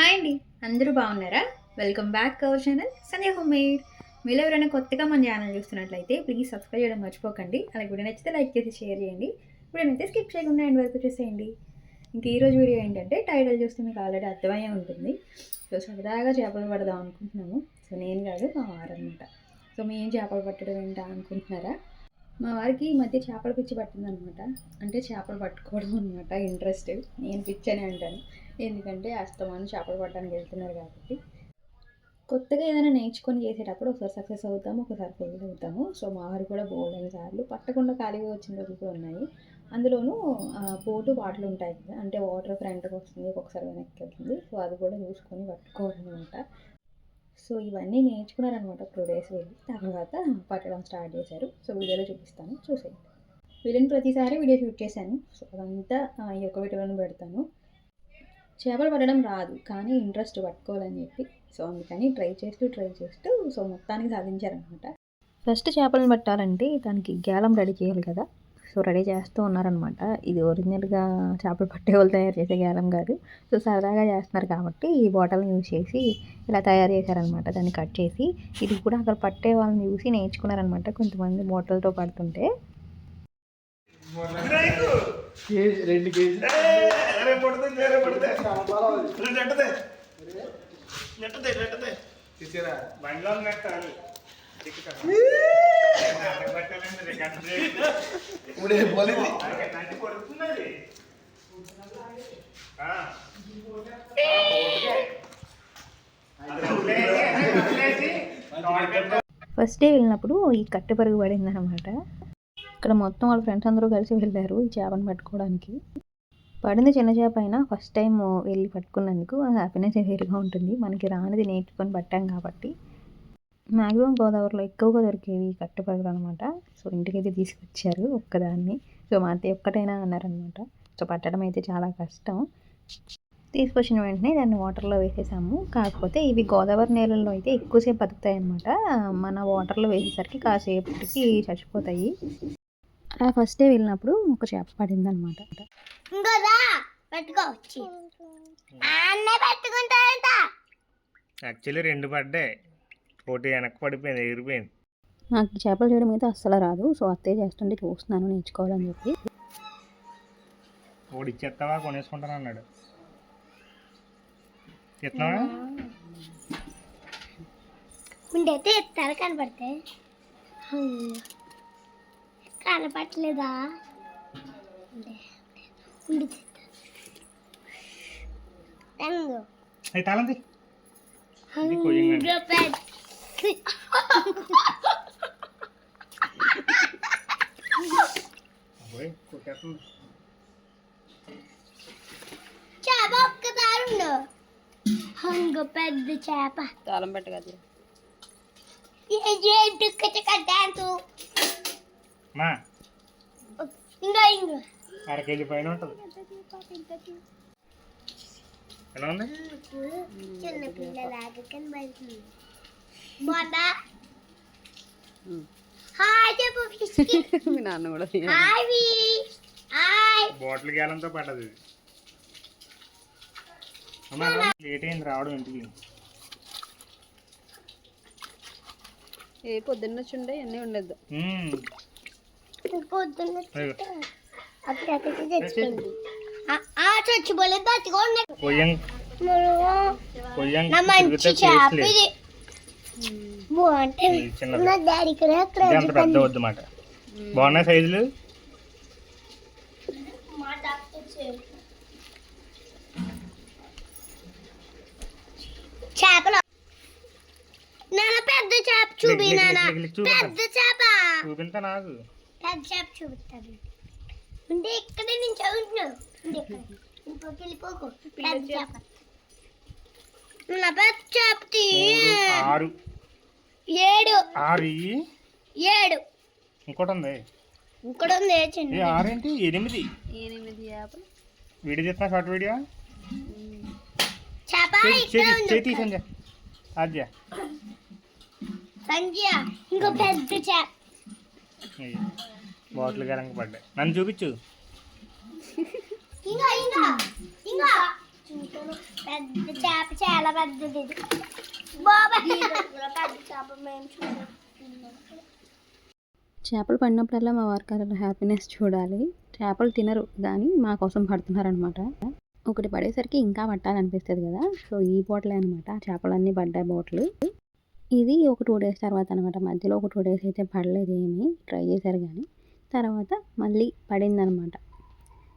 Hi అండి. అందరూ బాగున్నారా? Welcome back our channel Sanjay home made మీరు ఎవరైనా కొత్తగా మన ఛానల్ చూస్తున్నట్లయితే ప్లీజ్ సబ్స్క్రైబ్ చేయడం మర్చిపోకండి. అలాగే వీడియో నచ్చితే లైక్ చేసి షేర్ చేయండి. ఇప్పుడైతే స్కిప్ చేయకుండా ఎండ్ వరకు చూసేయండి. ఇంక ఈరోజు వీడియో ఏంటంటే టైటిల్ చూస్తే మీకు ఆల్రెడీ అర్థమయ్యే ఉంటుంది. సో సరదాగా చేపలు పడదాం అనుకుంటున్నాము. సో నేను కాదు మా వారు అనమాట సో మేము చేపలు పట్టడం ఏంటా అనుకుంటున్నారా? మా వారికి ఈ మధ్య చేపల పిచ్చి పట్టిందనమాట అంటే చేపలు పట్టుకోవడం అనమాట ఇంట్రెస్ట్ నేను పిచ్చి అని అంటాను. ఎందుకంటే అస్తమానం చేపలు పట్టడానికి వెళ్తున్నారు కాబట్టి. కొత్తగా ఏదైనా నేర్చుకొని చేసేటప్పుడు ఒకసారి సక్సెస్ అవుతాము ఒకసారి ఫెయిల్ అవుతాము. సో మా వారు కూడా బోల్డెన్ సార్లు. పట్టకుండా ఖాళీగా వచ్చిన రోజులు కూడా ఉన్నాయి. అందులోనూ పోటు బాటలు ఉంటాయి కదా అంటే వాటర్ ఫ్రంట్కి వస్తుంది ఒకసారి వెనక్కి వెళ్తుంది. సో అది కూడా చూసుకొని పట్టుకోవాలన్నమాట సో ఇవన్నీ నేర్చుకున్నారనమాట టూ డేస్ వెళ్ళి. తర్వాత పట్టడం స్టార్ట్ చేశారు. సో వీడియోలో చూపిస్తాను. చూసేయండి. వీళ్ళని ప్రతిసారి వీడియో షూట్ చేశాను. సో అదంతా ఆ, ఈ యొక్క వీడియోలో పెడతాను. చేపలు పట్టడం రాదు. కానీ ఇంట్రెస్ట్ పట్టుకోవాలని చెప్పి. సో అందుకని ట్రై చేస్తూ ట్రై చేస్తూ సో మొత్తానికి సాధించారనమాట. ఫస్ట్ చేపలను పట్టాలంటే దానికి గ్యాలం రెడీ చేయాలి కదా. సో రెడీ చేస్తూ ఉన్నారనమాట. ఇది ఒరిజినల్గా చేపలు పట్టే వాళ్ళు తయారు చేసే గ్యాలం కాదు. సో సరదాగా చేస్తున్నారు కాబట్టి ఈ బాటిల్ని యూజ్ చేసి ఇలా తయారు చేశారనమాట. దాన్ని కట్ చేసి ఇది కూడా అక్కడ పట్టే వాళ్ళని చూసి నేర్చుకున్నారనమాట కొంతమంది బాటిల్తో పడుతుంటే. కేజీ రెండు కేజీ పడుతుంది బండిలో ఇప్పుడే పోలేదు. కొడుతున్నది. ఫస్ట్ డే వెళ్ళినప్పుడు ఈ కట్టె పరుగు పడింది అనమాట ఇక్కడ మొత్తం వాళ్ళ ఫ్రెండ్స్ అందరూ కలిసి వెళ్ళారు ఈ చేపను పట్టుకోవడానికి. పడింది చిన్న చేప అయినా ఫస్ట్ టైం వెళ్ళి పట్టుకున్నందుకు హ్యాపీనెస్ వేరుగా ఉంటుంది. మనకి రానిది నేర్చుకొని పట్టాం కాబట్టి. మ్యాక్సిమం గోదావరిలో ఎక్కువగా దొరికేవి ఈ అనమాట సో ఇంటికైతే తీసుకొచ్చారు ఒక్కదాన్ని. సో మా అత్తయ్య ఒక్కటైనా అన్నారనమాట సో పట్టడం అయితే చాలా కష్టం. తీసుకొచ్చిన వెంటనే దాన్ని వాటర్లో వేసేసాము. కాకపోతే ఇవి గోదావరి నేలల్లో అయితే ఎక్కువసేపు బతుకుతాయి అనమాట మన వాటర్లో వేసేసరికి కాసేపటికి చచ్చిపోతాయి. అలా ఫస్ట్ డే వెళ్ళినప్పుడు ఒక చేప పడింది అనమాట యాక్చువల్లీ రెండు పడ్డాయి. ఒకటి వెనక్కి పడిపోయింది ఎగిరిపోయింది. నాకు చేపలు చేయడం అయితే అస్సలు రాదు. సో అత్తయ్య చేస్తుంటే చూస్తున్నాను నేర్చుకోవాలని చెప్పి. ఒకటి ఇచ్చేస్తావా? కొనేసుకుంటాను అన్నాడు. ఇస్తున్నావా? ఉండైతే ఎత్తారు కనపడితే. కనపట్లేదా? రంగు. తాళంది చేప ఒక్కసారి ఉండు. హంగ పెద్ద చేప. తాళం పెట్ట కదా ఏంటి కట్టాను. మా. ఇంకా ఇంకా. అర కేజీ పైన ఉంటుంది. ఎలా ఉంది? చిన్న పిల్లలాగా కనబడుతుంది. బాగుందా హాయ్ చెప్పు ఫిష్కి మీ నాన్న కూడా హాయ్ ఫిష్ హాయ్. బాటిల్ గ్యాలంతో పడ్డది లేట్ అయింది రావడం ఇంటికి. ఏ పొద్దున్న వచ్చిండే అన్నీ ఉండదు. చచ్చిపోలేదు నా మంచి చేప. ఇది. నా డాడీ కూడా అక్కడ ఇది అంత పెద్ద బాగున్నాయి సైజులు? చేపలు. నాన్న పెద్ద చేప చూపి నాన్న. పెద్ద చేప. చూపించా నాకు చూపిస్తాను ఉంటే ఇక్కడే నేను చదువుతున్నాను ఉంటే ఇక్కడ. ఇంకోకి వెళ్ళిపోకు ఆరు. ఏడు. ఆరు. ఏడు. ఇంకోటి ఉంది. చిన్న ఎనిమిది. ఎనిమిది చేపలు వీడియో చేస్తున్నా షార్ట్ వీడియో? చేప చేతి సంజయ ఇంకో పెద్ద చేప బాటిల్ గరంగా పడ్డాయి. నన్ను చూపించు. ఇంకా ఇంకా ఇంకా చూసాను పెద్ద చేప చాలా పెద్దది పెద్ద చేప మేము చేపలు పడినప్పుడల్లా మా వారికి హ్యాపీనెస్ చూడాలి. చేపలు తినరు కానీ మా కోసం పడుతున్నారనమాట ఒకటి పడేసరికి ఇంకా పట్టాలనిపిస్తుంది కదా. సో ఈ బోట్లే అనమాట చేపలన్నీ పడ్డాయి బోట్లు. ఇది ఒక టూ డేస్ తర్వాత అనమాట మధ్యలో ఒక టూ డేస్ అయితే పడలేదు ఏమి. ట్రై చేశారు కానీ. తర్వాత మళ్ళీ పడిందనమాట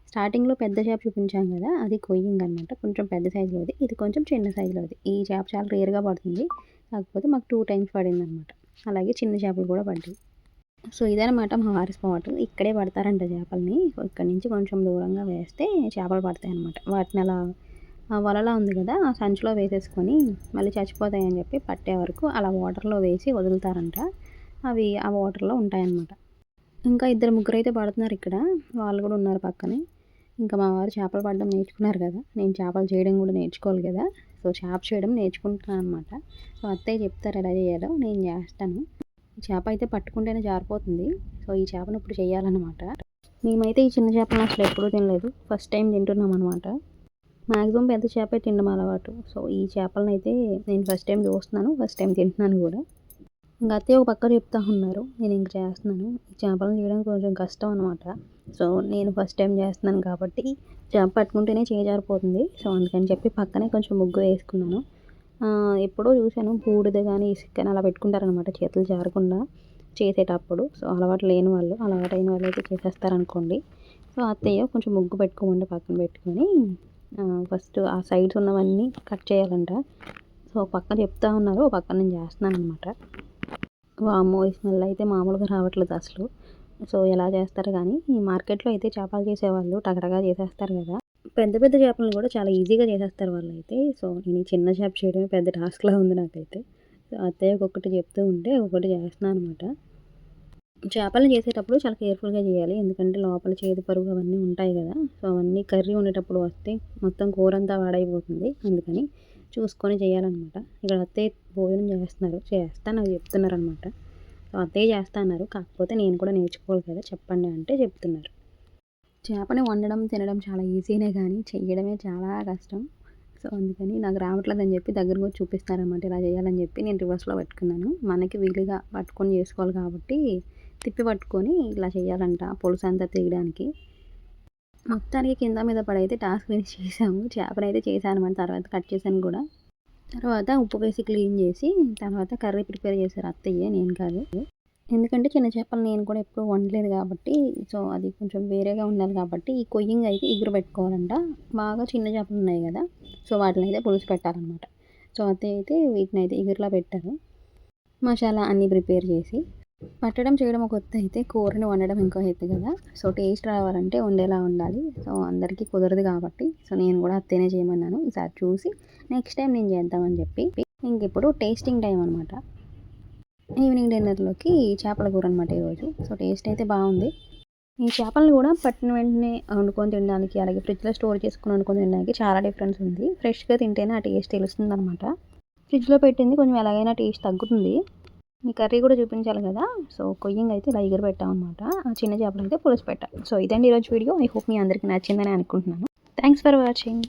స్టార్టింగ్లో పెద్ద చేప చూపించాం కదా అది కొయ్యింగ్ అనమాట కొంచెం పెద్ద సైజులోది ఇది కొంచెం చిన్న సైజులోది ఈ చేప చాలా రేర్గా పడుతుంది. కాకపోతే మాకు టూ టైమ్స్ పడింది అనమాట అలాగే చిన్న చేపలు కూడా పడ్డాయి. సో ఇదనమాట మా వారి స్పాట్ ఇక్కడే పడతారంట చేపల్ని. ఇక్కడ నుంచి కొంచెం దూరంగా వేస్తే చేపలు పడతాయి అనమాట వాటిని అలా వలలా ఉంది కదా ఆ సంచిలో వేసేసుకొని మళ్ళీ చచ్చిపోతాయని చెప్పి పట్టే వరకు అలా వాటర్లో వేసి వదులుతారంట. అవి ఆ వాటర్లో ఉంటాయన్నమాట. ఇంకా ఇద్దరు ముగ్గురు అయితే పడుతున్నారు ఇక్కడ. వాళ్ళు కూడా ఉన్నారు పక్కనే. ఇంకా మా వారు చేపలు పడడం నేర్చుకున్నారు కదా. నేను చేపలు చేయడం కూడా నేర్చుకోవాలి కదా. సో చేప చేయడం నేర్చుకుంటున్నాను అనమాట సో అత్తయ్య చెప్తారు ఎలా చేయాలో నేను చేస్తాను. ఈ చేప అయితే పట్టుకుంటేనే జారిపోతుంది. సో ఈ చేపను ఇప్పుడు చేయాలన్నమాట. మేమైతే ఈ చిన్న చేపను అసలు ఎప్పుడూ తినలేదు. ఫస్ట్ టైం తింటున్నాం అనమాట మ్యాక్సిమం పెద్ద చేపే తినడం అలవాటు. సో ఈ చేపలను అయితే నేను ఫస్ట్ టైం చూస్తున్నాను. ఫస్ట్ టైం తింటున్నాను కూడా. ఇంకా అత్తయ్య ఒక పక్క చెప్తా ఉన్నారు. నేను ఇంక చేస్తున్నాను. ఈ చేపలను చేయడం కొంచెం కష్టం అనమాట సో నేను ఫస్ట్ టైం చేస్తున్నాను కాబట్టి చేప పట్టుకుంటేనే చేజారిపోతుంది సో అందుకని చెప్పి పక్కనే కొంచెం ముగ్గు వేసుకున్నాను. ఎప్పుడో చూశాను. బూడిద కానీ ఇసుక కానీ అలా పెట్టుకుంటారనమాట చేతులు జారకుండా చేసేటప్పుడు. సో అలవాటు లేని వాళ్ళు అలవాటు అయిన వాళ్ళు అయితే చేసేస్తారనుకోండి. సో అత్తయ్య కొంచెం ముగ్గు పెట్టుకోమంటే పక్కన పెట్టుకొని. ఫస్ట్ ఆ సైడ్స్ ఉన్నవన్నీ కట్ చేయాలంట. సో ఒక పక్కన చెప్తా ఉన్నారు ఒక పక్కన నేను చేస్తున్నాను అనమాట వామ్మో ఈ స్మెల్ అయితే మామూలుగా రావట్లేదు అసలు. సో ఎలా చేస్తారు కానీ ఈ మార్కెట్లో అయితే చేపలు చేసేవాళ్ళు టగటగా చేసేస్తారు కదా. పెద్ద పెద్ద చేపలను కూడా చాలా ఈజీగా చేసేస్తారు వాళ్ళు అయితే సో నేను చిన్న చేప చేయడమే పెద్ద టాస్క్లా ఉంది నాకైతే. సో అత్తయ్య ఒక్కొక్కటి చెప్తూ ఉంటే ఒక్కొక్కటి చేస్తున్నాను అనమాట చేపలను చేసేటప్పుడు చాలా కేర్ఫుల్గా చేయాలి. ఎందుకంటే లోపల చేదు పరుగు అవన్నీ ఉంటాయి కదా. సో అవన్నీ కర్రీ ఉండేటప్పుడు వస్తే మొత్తం కూర అంతా వాడైపోతుంది. అందుకని చూసుకొని చేయాలన్నమాట. ఇక్కడ అత్తయ్య భోజనం చేస్తున్నారు. చేస్తాను అవి చెప్తున్నారు అనమాట సో అత్తయ్య చేస్తా అన్నారు. కాకపోతే నేను కూడా నేర్చుకోవాలి కదా. చెప్పండి అంటే చెప్తున్నారు. చేపని వండడం తినడం చాలా ఈజీనే కానీ చేయడమే చాలా కష్టం. సో అందుకని నాకు రావట్లేదని చెప్పి దగ్గరకు వచ్చి చూపిస్తారనమాట ఇలా చేయాలని చెప్పి నేను రివర్స్లో పెట్టుకున్నాను. మనకి వీలుగా పట్టుకొని చేసుకోవాలి కాబట్టి తిప్పి పట్టుకొని ఇలా చేయాలంట పులుసు అంతా తీయడానికి. మొత్తానికి కింద మీద పడైతే టాస్క్ ఫినిష్ చేసాము చేపలు అయితే చేశాను మన తర్వాత కట్ చేశాను కూడా. తర్వాత ఉప్పు వేసి క్లీన్ చేసి తర్వాత కర్రీ ప్రిపేర్ చేశారు అత్తయ్య నేను కాదు. ఎందుకంటే చిన్న చేపలు నేను కూడా ఎప్పుడు వండలేదు కాబట్టి సో అది కొంచెం వేరేగా ఉండాలి కాబట్టి ఈ కొయ్యింగ్ అయితే ఇగురు పెట్టుకోవాలంట. బాగా చిన్న చేపలు ఉన్నాయి కదా సో వాటిని అయితే పులుసు పెట్టాలన్నమాట. సో అత్తయ్య అయితే వీటిని అయితే ఇగురులా పెట్టారు. మసాలా అన్నీ ప్రిపేర్ చేసి పట్టడం చేయడం ఒక కొత్త అయితే కూరని వండడం ఇంకో ఎత్తు కదా. సో టేస్ట్ రావాలంటే వండేలా ఉండాలి. సో అందరికీ కుదరదు కాబట్టి సో నేను కూడా అత్తేనే చేయమన్నాను. ఈసారి చూసి నెక్స్ట్ టైం నేను చేద్దామని చెప్పి. ఇంక ఇప్పుడు టేస్టింగ్ టైం అనమాట ఈవినింగ్ డిన్నర్లోకి చేపల కూర అనమాట ఈరోజు. సో టేస్ట్ అయితే బాగుంది. ఈ చేపలను కూడా పట్టిన వెంటనే వండుకొని తినడానికి అలాగే ఫ్రిడ్జ్లో స్టోర్ చేసుకుని వండుకొని తినడానికి చాలా డిఫరెన్స్ ఉంది. ఫ్రెష్గా తింటేనే ఆ టేస్ట్ తెలుస్తుంది అనమాట ఫ్రిడ్జ్లో పెట్టింది కొంచెం ఎలాగైనా టేస్ట్ తగ్గుతుంది. కర్రీ కూడా చూపించాలి కదా? సో కొయ్యింగ్ అయితే ఇలా ఎగిరిపెట్టాం అనమాట ఆ చిన్న చేపలు అయితే పులుసు పెట్టాలి. సో ఇదండి ఈరోజు వీడియో. ఐ హోప్ మీ అందరికీ నచ్చిందని అనుకుంటున్నాను. Thanks for watching.